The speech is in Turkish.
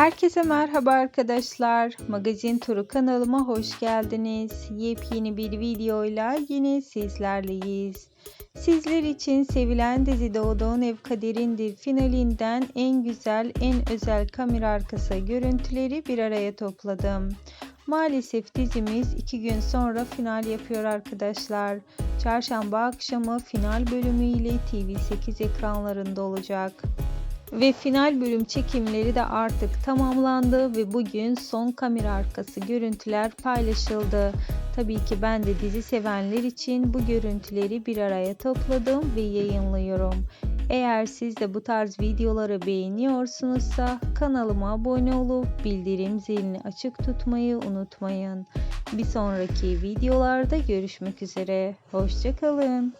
Herkese merhaba arkadaşlar. Magazin Turu kanalıma hoş geldiniz. Yepyeni bir videoyla yine sizlerleyiz. Sizler için sevilen dizi Doğduğun Ev Kaderindir finalinden en güzel, en özel kamera arkası görüntüleri bir araya topladım. Maalesef dizimiz iki gün sonra final yapıyor arkadaşlar. Çarşamba akşamı final bölümüyle TV8 ekranlarında olacak. Ve final bölüm çekimleri de artık tamamlandı ve bugün son kamera arkası görüntüler paylaşıldı. Tabii ki ben de dizi sevenler için bu görüntüleri bir araya topladım ve yayınlıyorum. Eğer siz de bu tarz videoları beğeniyorsunuzsa kanalıma abone olup bildirim zilini açık tutmayı unutmayın. Bir sonraki videolarda görüşmek üzere. Hoşçakalın.